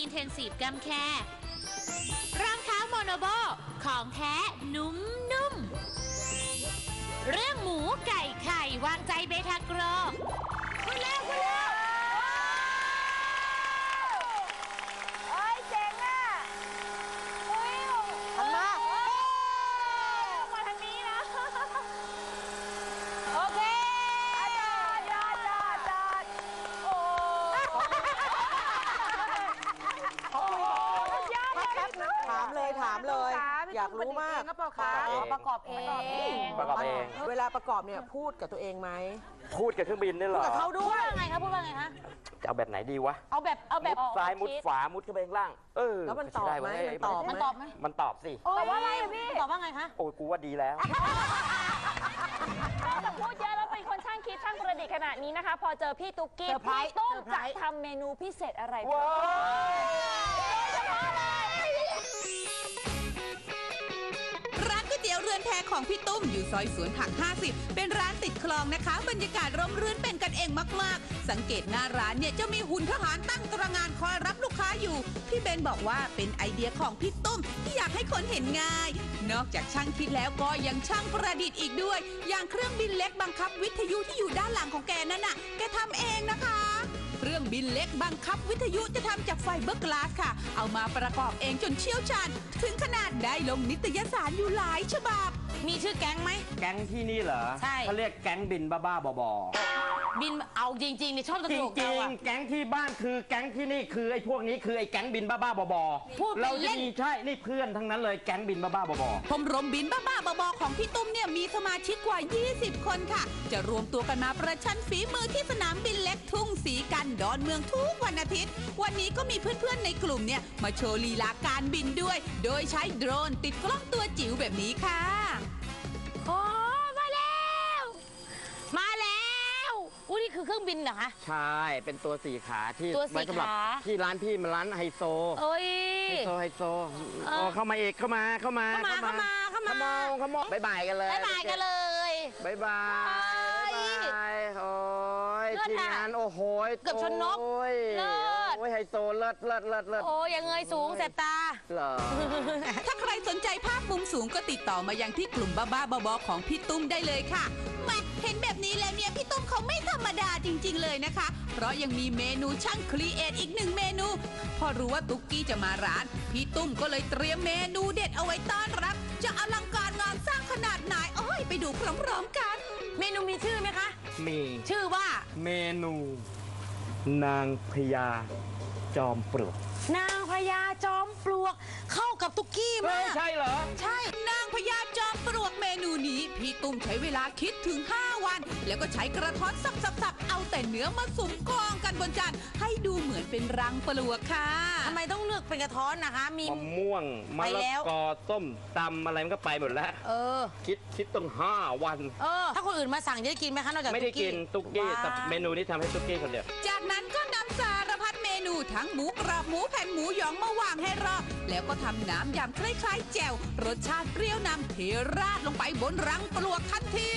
อินเทนซีฟกัมแคร์รองเท้าโมโนโบของแท้นุ่มนุ่มๆเรื่องหมูไก่ไข่วางใจเบทาโกรคุณเล่คุณเล่ เอ้ยเจ๋งอะอุ้ย หันมา มาทางนี้นะ โอเคจอดจอดจอดจอดโอ้โอ้ยอดเลย ถามเลยถามเลย อยากรู้มากก็เปล่าคะประกอบเองประกอบเอง ประกอบเอง เวลาประกอบเนี่ยพูดกับตัวเองไหมพูดกับเครื่องบินนี่เหรอ กับเขาพูด้ดวย ว่าไงคะพูดว่าไงคะ จะเอาแบบไหนดีวะ เอาแบบเอาแบบมุดซ้ายมุดขวามุดขึ้นไปข้างล่าง เออแล้วมันตอบไหมใช้ด้มันตอบไหมันตอบไหมมันตอบสิ ตอบว่าอะไรอะพี่ตอบว่าไงคะ โอ้ยกูว่าดีแล้ว แต่พูดเยอะแล้วเป็นคนช่างคิดช่างประดิษฐ์ขนาดนี้นะคะ พอเจอพี่ตุ๊กกี้เซอร์ไพรส์พี่ต้มเซอร์ไพรจะส์ ทำเมนูพิเศษอะไร ว้าว วยเตี๋ยวเรือนแพของพี่ตุ้มอยู่ซอยสวนผัก 50 เป็นร้านติดคลองนะคะ บรรยากาศร่มรื่นเป็นกันเองมาก ๆ สังเกตหน้าร้านเนี่ยจะมีหุ่นทหารตั้งตระงานคอยรับลูกค้าอยู่ พี่เบนบอกว่าเป็นไอเดียของพี่ตุ้มที่อยากให้คนเห็นง่าย นอกจากช่างคิดแล้วก็ยังช่างประดิษฐ์อีกด้วย อย่างเครื่องบินเล็กบังคับวิทยุที่อยู่ด้านหลังของแกนั่นน่ะ แกทำเองนะคะ เครื่องบินเล็กบังคับวิทยุจะทำจากไฟเบอร์กลาสค่ะ เอามาประกอบเองจนเชี่ยวชาญ ถึงขนาดได้ลงนิตยสารอยู่หลายฉบับ มีชื่อแก๊งไหม แก๊งที่นี่เหรอใช่ เขาเรียกแก๊งบินบ้าๆบอ บินเอาจริงๆนี่ชอบตๆจลกริเรางอะๆแก๊งที่บ้านคือแก๊งที่นี่คือไอ้พวกนี้คือไอ้แก๊งบินบ้าๆบอพูดไปๆเราเล่จะนมีใช่นี่เพื่อนทั้งนั้นเลยแก๊งบินบ้าๆบอชมรมบินบ้าๆบอๆของพี่ตุ้มเนี่ยมีสมาชิกกว่า 20 คนค่ะ จะรวมตัวกันมาประชันฝีมือที่สนามบินเล็กทุ่งสีกันดอนเมืองทุกวันอาทิตย์ วันนี้ก็มีเพื่อนๆในกลุ่มเนี่ยมาโชว์ลีลาการบินด้วย โดยใช้โดรนติดกล้องตัวจิ๋วแบบนี้ค่ะ โอ้ อุ้ยนี่คือเครื่องบินเหรอคะ ใช่ เป็นตัวสี่ขาที่ตัวสี่ไว้สำหรับขา ที่ร้านพี่มันร้านไฮโซ เอ้ย ไฮโซไฮโซเออโอ้เข้ามาอีกเข้ามาเข้ามาเข้ามาเข้ามาเข้ามา เข้ามาเข้ามาบายบายกันเลยบ๊ายบายกันเลยบายบายเอ้ยบายบายโอ้ยเลิศทีมอะงานโอ้โหเกือบชนนกโอ้ยเลิศ โอ้ยไฮโซเลิศเลิศเลิศเลิศโอ้ยอยังเงยสูงแสบตาเหรอถ้าใครสนใจภาพมุมสูงก็ติดต่อมายังที่กลุ่มบ้าๆบอๆของพี่ตุ้มได้เลยค่ะแหม่เห็นแบบนี้แล้วเนี่ยพี่ตุ้มเขาไม่ธรรมดาจริง ๆ เลยนะคะ เพราะยังมีเมนูช่างครีเอทอีกหนึ่งเมนู พอรู้ว่าตุ๊กกี้จะมาร้าน พี่ตุ้มก็เลยเตรียมเมนูเด็ดเอาไว้ต้อนรับ จะอลังการงานสร้างขนาดไหนโอ้ยไปดูพร้อมๆกัน เมนูมีชื่อไหมคะ มีชื่อว่า เมนู นางพญาจอมปลวก นางพญาจอมปลวก เข้ากับตุ๊กกี้เฮ้มายกใช่เหรอ ใช่ นางพญาจอมปลวกเมนูนี้ พี่ตุ้มใช้เวลาคิดถึง 5 วัน แล้วก็ใช้กระท้อนสับๆๆเอาแต่เนื้อมาสุมกองกันบนจานให้ดูเหมือนเป็นรังปลวกค่ะ ทำไมต้องเลือกเป็นกระท้อนนะคะ มี มะม่วงมะไปแล้ละว กอส้มตำอะไรมันก็ไปหมดแล้ว เออ คิดคิดต้องห้าวัน เออ ถ้าคนอื่นมาสั่งจะได้กินไหมคะนอกจากไม่ได้ตุ๊กินตุ๊กกี้ว้าวแต่เมนูนี้ทำให้ตุ๊กกี้คนเดียว จากนั้นก็นำสารพั ดเมนูทั้งหมูกรอบหมูแผ่นหมูหยองมาวางให้รอบแล้วก็ทำน้ำยำคล้ายๆแจ่วรสชาติเปรี้ยวนำเทราดลงไปบนรังปลวกทันที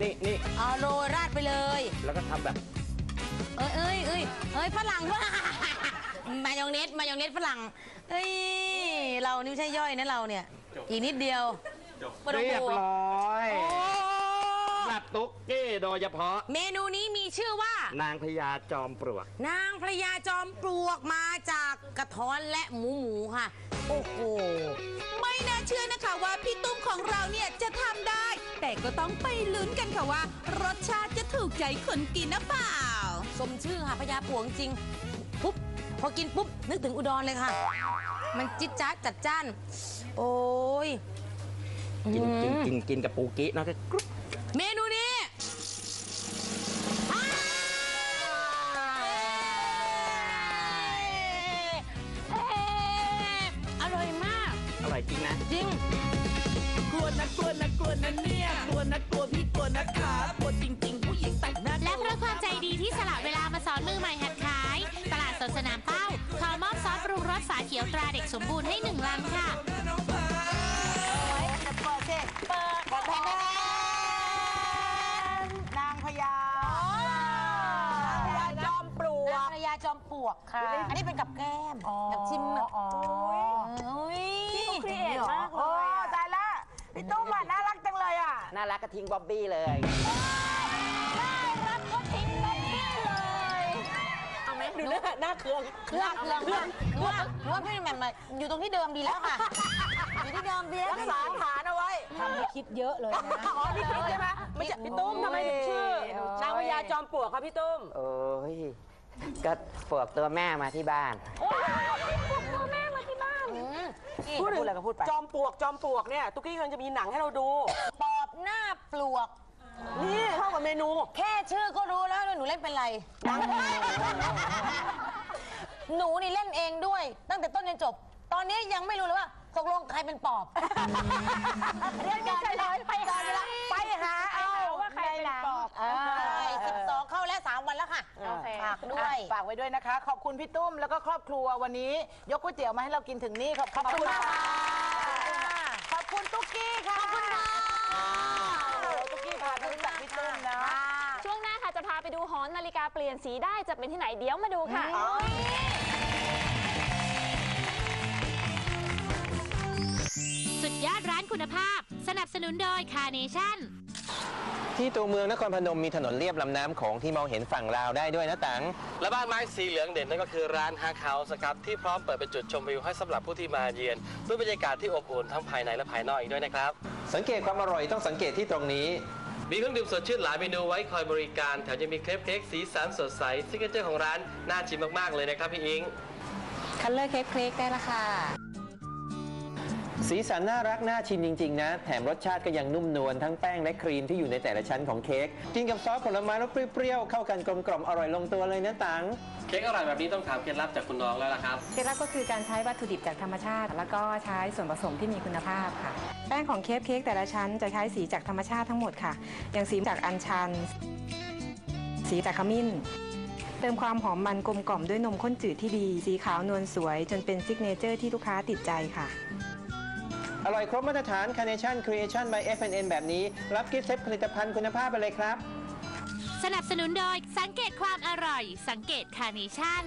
นี่นี่เอาโรยราดไปเลย แล้วก็ทำแบบ เอ้ยเอ้ยเอ้ยเอ้ยฝรั่งว่ามายองเนสมายองเนสฝรั่งเอ้ยเรานี่ไม่ใช่ย่อยนะเราเนี่ย อีกนิดเดียวปะโถเรียบร้อยโอ้สำหรับ ตุ๊กกี้โดยเฉพาะ เมนูนี้มีชื่อว่า นางพญาจอมปลวก นางพระยาจอมปลวกมาจากกระท้อนและหมูหมูค่ะ โอ้โห ไม่น่าเชื่อนะคะว่าพี่ตุ้มของเราเนี่ยจะทำได้ แต่ก็ต้องไปลุ้นกันค่ะว่า รสชาติจะถูกใจคนกินนะเปล่า สมชื่อค่ะพญาปลวกจริงปุ๊บพอกินปุ๊บ นึกถึงอุดรเลยค่ะ มันจิ๊ดจ๊าดจัดจ้าน โอ้ยกินกินอืมกินกินกับปูกี้นะก็กรุ๊บเมนู อร่อยจริงนะจริงกลัวนะกลัวนะกลัวนะเนี่ยกลัวนะกลัวพี่กลัวนะคะกลัวจริง ๆ ผู้หญิงแต่งหน้าและเพราะความใจดีที่สละเวลามาสอนมือใหม่หัดขาย ตลาดสดสนามเป้าขอมอบซอสปรุงรสฝาเขียวตราเด็กสมบูรณ์ให้หนึ่งลังค่ะเปิดสิเปิดเปิดแผ่นได้ไหมนางพญานางพญาจอมปลวนางกพญาจอมปปวกค่ะ อันนี้เป็นกับแก้มแบบชิมแบบอ๋อโอ้ยพี่ เขาครีเอทมากเลโอ้ยอะตายละพี่ตุ้มอะน่ารักจังเลยอะ น่ารักกระทิงบ๊อบบี้เลย เอาไหมดูหน้าหน้าเคืองเครื่องเครื่องเครื่องเครื่องหรือว่าพี่แหม่มอะอยู่ตรงที่เดิมดีแล้วค่ะ อยู่ที่เดิมดีแล้วรักษาฐานเอาไว้ทำให้คิดเยอะเลยนะ อ๋อนี่คิดใช่ไหมไม่ใช่พี่ตุ้มทำไมถึงชื่อนางพญาจอมปลวกครับพี่ตุ้ม โอ้ย ก็ปลวกตัวแม่มาที่บ้านนี่พู ดพูดอะไรก็พูดไป จอมปลวกจอมปลวกเนี่ยตุ๊กกี้กำลังจะมีหนังให้เราดู ปอบหน้าปลวก นี่เข้ากับเมนู แค่ชื่อก็รู้แล้วว่าหนูเล่นเป็นไร หนูนี่เล่นเองด้วย ตั้งแต่ต้นจนจบ ตอนนี้ยังไม่รู้เลยว่าตกลงใครเป็นปอบ เรียกกันเลยไปหาไปหาเอาว่า ด้วย ฝากไว้ด้วยนะคะ ขอบคุณพี่ตุ้มแล้วก็ครอบครัววันนี้ ยกก๋วยเตี๋ยวมาให้เรากินถึงนี่ขอบคุณขอบคุณมากค่ะขอบคุณตุ๊กกี้ค่ะขอบคุณค่ะตุ๊กกี้พาไปรู้จักพี่ตุ้มนะช่วงหน้าค่ะจะพาไปดูหอนาฬิกาเปลี่ยนสีได้จะเป็นที่ไหนเดี๋ยวมาดูค่ะ สุดยอดร้านคุณภาพ สนับสนุนโดยคา r เนชั่น ที่ตัวเมืองนครพนมมีถนนเลียบลำน้ำโขงที่มองเห็นฝั่งลาวได้ด้วยนะตัง และบ้านไม้สีเหลืองเด่นนั่นก็คือร้านฮักเฮาส์ครับที่พร้อมเปิดเป็นจุดชมวิวให้สำหรับผู้ที่มาเยือนด้วยบรรยากาศที่อบอุ่นทั้งภายในและภายนอกอีกด้วยนะครับ สังเกตความอร่อยต้องสังเกตที่ตรงนี้ มีเครื่องดื่มสดชื่นหลายเมนูไว้คอยบริการ แถมยังมีเครปเค้กสีสันสดใสซิกเนเจอร์ของร้านน่าชิมมากๆเลยนะครับพี่อิง คัลเลอร์เค้กเค้กได้ละค่ะ สีสันน่ารักน่าชิมจริง ๆ นะ แถมรสชาติก็ยังนุ่มนวลทั้งแป้งและครีมที่อยู่ในแต่ละชั้นของเค้กกินกับซอสผลไม้แล้วเปรี้ยวๆเข้ากันกลมกล่อมอร่อยลงตัวเลยนะตังเค้กอร่อยแบบนี้ต้องถามเคล็ดลับจากคุณน้องแล้วล่ะครับเคล็ดลับก็คือการใช้วัตถุดิบจากธรรมชาติ แล้วก็ใช้ส่วนผสมที่มีคุณภาพค่ะ แป้งของเคฟเค้กแต่ละชั้นจะใช้สีจากธรรมชาติทั้งหมดค่ะ อย่างสีจากอัญชัน สีจากขมิ้นเติมความหอมมันกลมกล่อมด้วยนมข้นจืดที่ดี สีขาวนวลสวย จนเป็นซิกเนเจอร์ที่ลูกค้าติดใจค่ะ อร่อยครบมาตรฐาน Carnation Creation by FNN แบบนี้ รับกิฟต์เซตผลิตภัณฑ์คุณภาพไปเลยครับ สนับสนุนโดยสังเกตความอร่อย สังเกตคา r เนชั่น